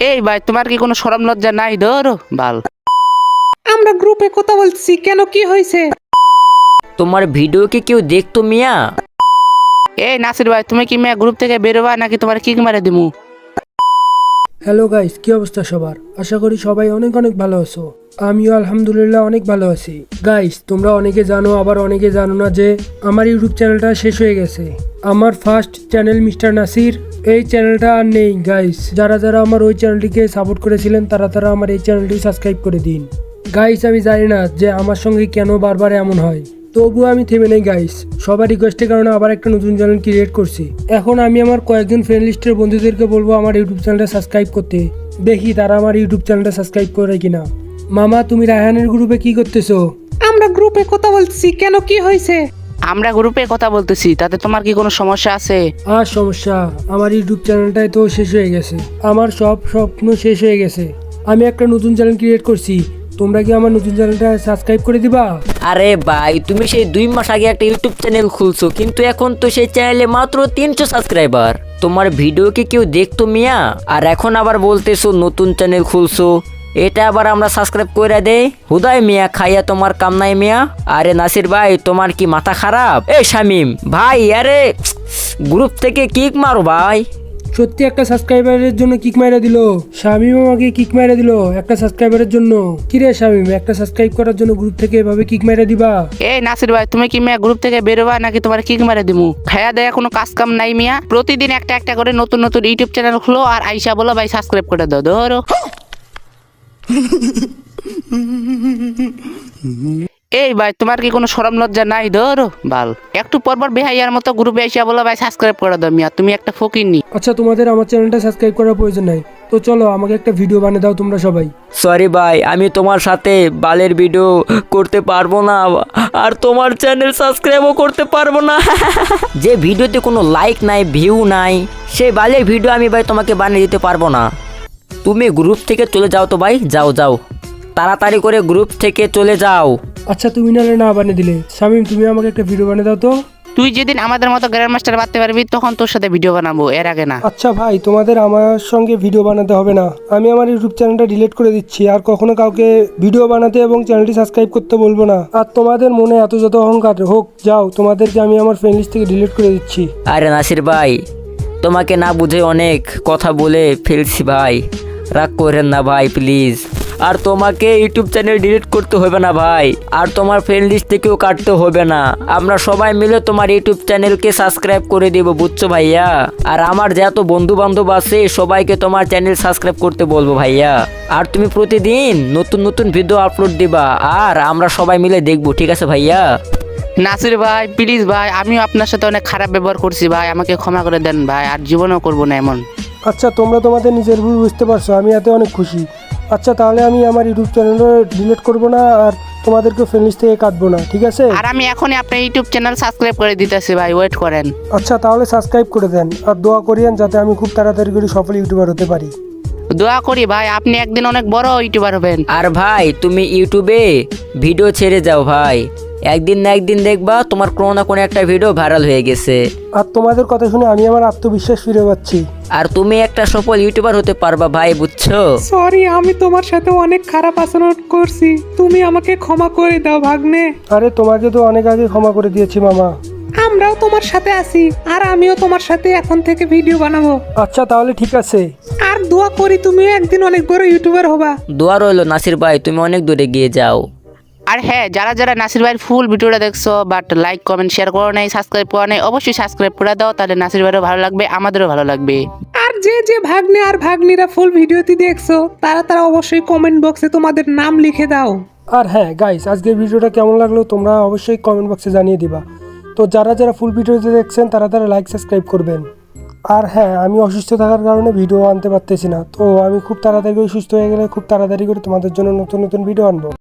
এই ভাই তোমার কি কোনো সরম লজ্জা নাই ধরো? বাল। আমরা গ্রুপে কথা বলছি কেন কি হয়েছে? তোমার ভিডিও কি কেউ দেখতো মিয়া? এই নাসির ভাই তুমি কি মিয়া গ্রুপ থেকে বেরোবা নাকি তোমার কি মারে দিমু? হ্যালো গাইস কি অবস্থা সবার? আশা করি সবাই অনেক অনেক ভালো আছো। আমিও আলহামদুলিল্লাহ অনেক ভালো আছি। গাইস তোমরা অনেকে জানো, আবার অনেকে জানো না যে আমার ইউটিউব চ্যানেলটা শেষ হয়ে গেছে। আমার ফার্স্ট চ্যানেল মিস্টার নাসির। এই চ্যানেলটা আর নেই গাইস যারা যারা আমার ওই চ্যানেলটিকে সাপোর্ট করেছিলেন, তারা তারা আমার এই চ্যানেলটি সাবস্ক্রাইব করে দিন। গাইস আমি জানি না যে আমার সঙ্গে কেন বারবার এমন হয়। তবুও আমি থেমে নেই গাইস সবার রিকোয়েস্টের কারণে আবার একটা নতুন চ্যানেল ক্রিয়েট করছি। এখন আমি আমার কয়েকজন ফ্রেন্ড লিস্টের বন্ধুদেরকে বলব আমার ইউটিউব চ্যানেলটা সাবস্ক্রাইব করতে। দেখি তারা আমার ইউটিউব চ্যানেলটা সাবস্ক্রাইব করে কিনা। মামা তুমি রায়হানের গ্রুপে কি করতেছো? আমরা গ্রুপে কথা বলছি কেন কি হয়েছে? আমরা গ্রুপে কথা বলতেছি তাতে তোমার কি কোনো সমস্যা আছে? আর সমস্যা আমার ইউটিউব চ্যানেলটাই তো শেষ হয়ে গেছে। আমার সব স্বপ্ন শেষ হয়ে গেছে। আমি একটা নতুন চ্যানেল ক্রিয়েট করছি। তোমরা কি আমার নতুন চ্যানেলটা সাবস্ক্রাইব করে দিবা? আরে ভাই, তুমি সেই দুই মাস আগে একটা ইউটিউব চ্যানেল খুলছো, কিন্তু এখন তো সেই চ্যানেলে মাত্র তিনশো সাবস্ক্রাইবার তোমার ভিডিও কি কেউ দেখতো মিয়া? আর এখন আবার বলতেছো নতুন চ্যানেল খুলছো। এটা আবার আমরা সাবস্ক্রাইব করে দেই। হুদাই মিয়া, খাইয়া তোমার কাম নাই মিয়া। আরে নাসির ভাই, তোমার কি মাথা খারাপ? এ শামিম, ভাই, আরে, গ্রুপ থেকে কিক মারো ভাই। সত্যি একটা সাবস্ক্রাইবারের জন্য কিক মাইরা দিল? শামিম আমাকে কিক মাইরা দিল একটা সাবস্ক্রাইবারের জন্য। কিরে শামিম একটা সাবস্ক্রাইব করার জন্য গ্রুপ থেকে এভাবে কিক মাইরা দিবা? এই নাসির ভাই তুমি কি মেয়ে গ্রুপ থেকে বেরোবা নাকি তোমার কিক মারে দিমু? খায়া দেয়া কোনো কাজ কাম নাই মিয়া। প্রতিদিন একটা একটা করে নতুন নতুন ইউটিউব চ্যানেল খুলো আর আইসা বলো ভাই সাবস্ক্রাইব করে দাও ধরো। এই ভাই তোমার কি কোনো সরম লজ্জা নাই? ধরো বাল। একটু পর পর বেহাইয়ার মতো গ্রুপে আইসা বলো ভাই সাবস্ক্রাইব করে দাও মিয়া তুমি একটা ফকির নি আচ্ছা তোমাদের আমার চ্যানেলটা সাবস্ক্রাইব করার প্রয়োজন নাই। তো চলো আমাকে একটা ভিডিও বানিয়ে দাও তোমরা সবাই। সরি ভাই আমি তোমার সাথে বালের ভিডিও করতে পারব না আর তোমার চ্যানেল সাবস্ক্রাইবও করতে পারব না। যে ভিডিওতে কোনো লাইক নাই ভিউ নাই সেই বালের ভিডিও আমি ভাই তোমাকে বানিয়ে দিতে পারব না। তুমি গ্রুপ থেকে চলে যাও তো ভাই যাও যাও। তাড়াতাড়ি করে গ্রুপ থেকে চলে যাও। আচ্ছা তুমি নাহলে না বানিয়ে দিলে। শামিম তুমি আমাকে একটা ভিডিও বানিয়ে দাও তো। তুই যেদিন আমাদের মতো গ্র্যান্ড মাস্টার বাড়তে পারবি তখন তোর সাথে ভিডিও বানাবো এর আগে না। আচ্ছা ভাই তোমাদের আমার সঙ্গে ভিডিও বানাতে হবে না। আমি আমার ইউটিউব চ্যানেলটা ডিলিট করে দিচ্ছি আর কখনো কাউকে ভিডিও বানাতে এবং চ্যানেলটি সাবস্ক্রাইব করতে বলব না। আর তোমাদের মনে এত যত অহংকার হোক যাও তোমাদেরকে আমি আমার ফ্রেন্ড লিস্ট থেকে ডিলিট করে দিচ্ছি। আরে নাসির ভাই তোমাকে না বুঝে অনেক কথা বলে ফেলছি ভাই। রাগ করেন না ভাই প্লিজ আর তোমাকে ইউটিউব চ্যানেল ডিলিট করতে হবে না ভাই। আর তোমার ফ্রেন্ড লিস্ট থেকেও কাটতে হবে না। আমরা সবাই মিলে তোমার ইউটিউব চ্যানেলকে সাবস্ক্রাইব করে দিব বুঝছ ভাইয়া? আর আমার যত বন্ধু বান্ধব আছে সবাইকে তোমার চ্যানেল সাবস্ক্রাইব করতে বলব ভাইয়া। আর তুমি প্রতিদিন নতুন নতুন ভিডিও আপলোড দিবা। আর আমরা সবাই মিলে দেখব ঠিক আছে ভাইয়া? নাসির ভাই প্লিজ ভাই আমিও আপনার সাথে অনেক খারাপ ব্যবহার করছি ভাই। আমাকে ক্ষমা করে দেন ভাই আর জীবনেও করব না এমন। আচ্ছা তোমরা তোমাদের নিজের ভুল বুঝতে পারছ আমি এতে অনেক খুশি। আচ্ছা তাহলে আমি আমার ইউটিউব চ্যানেল ডিলিট করব না আর তোমাদেরকে ফ্রেন্ড লিস্ট থেকে কাটব না ঠিক আছে? আর আমি এখনই আপনার ইউটিউব চ্যানেল সাবস্ক্রাইব করে দিতেছি ভাই ওয়েট করেন। আচ্ছা তাহলে সাবস্ক্রাইব করে দেন আর দোয়া করিয়েন যাতে আমি খুব তাড়াতাড়ি করে সফল ইউটিউবার হতে পারি। দোয়া করি ভাই আপনি একদিন অনেক বড় ইউটিউবার হবেন। আর ভাই তুমি ইউটিউবে ভিডিও ছেড়ে যাও ভাই। একদিন না একদিন দেখবা তোমার কোনো না কোনো একটা ভিডিও ভাইরাল হয়ে গেছে। আর তোমাদের কথা শুনে আমি আমার আত্মবিশ্বাস ফিরে পাচ্ছি। আর তুমি একটা সফল ইউটিউবার হতে পারবা ভাই বুঝছ? সরি আমি তোমার সাথে অনেক খারাপ আচরণ করছি। তুমি আমাকে ক্ষমা করে দাও ভাগ্নে। আরে তোমাকে তো অনেক আগে ক্ষমা করে দিয়েছি মামা। আমরাও তোমার সাথে আছি আর আমিও তোমার সাথে এখন থেকে ভিডিও বানাবো। আচ্ছা তাহলে ঠিক আছে। আর দোয়া করি তুমিও একদিন অনেক বড় ইউটিউবার হবা। দোয়া রইল নাসির ভাই তুমি অনেক দূরে গিয়ে যাও। আর হ্যাঁ যারা যারা নাসির ভাইয়ের ফুল ভিডিওটা দেখছ বাট লাইক কমেন্ট শেয়ার করো নাই সাবস্ক্রাইব করা নাই অবশ্যই সাবস্ক্রাইব করে দাও তাহলে নাসির ভাইয়েরও ভালো লাগবে আমাদেরও ভালো লাগবে। আর যে যে ভাগ্নে আর ভাগ্নিরা ফুল ভিডিওটি দেখছ তারা তারা অবশ্যই কমেন্ট বক্সে তোমাদের নাম লিখে দাও। আর হ্যাঁ গাইস আজকের ভিডিওটা কেমন লাগল তোমরা অবশ্যই কমেন্ট বক্সে জানিয়ে দিবা। তো যারা যারা ফুল ভিডিওতে দেখছেন তারা তারা লাইক সাবস্ক্রাইব করবেন। আর হ্যাঁ আমি অসুস্থ থাকার কারণে ভিডিও আনতে পারতেছি না। তো আমি খুব তাড়াতাড়ি সুস্থ হয়ে গেলে খুব তাড়াতাড়ি করে তোমাদের জন্য নতুন নতুন ভিডিও আনব।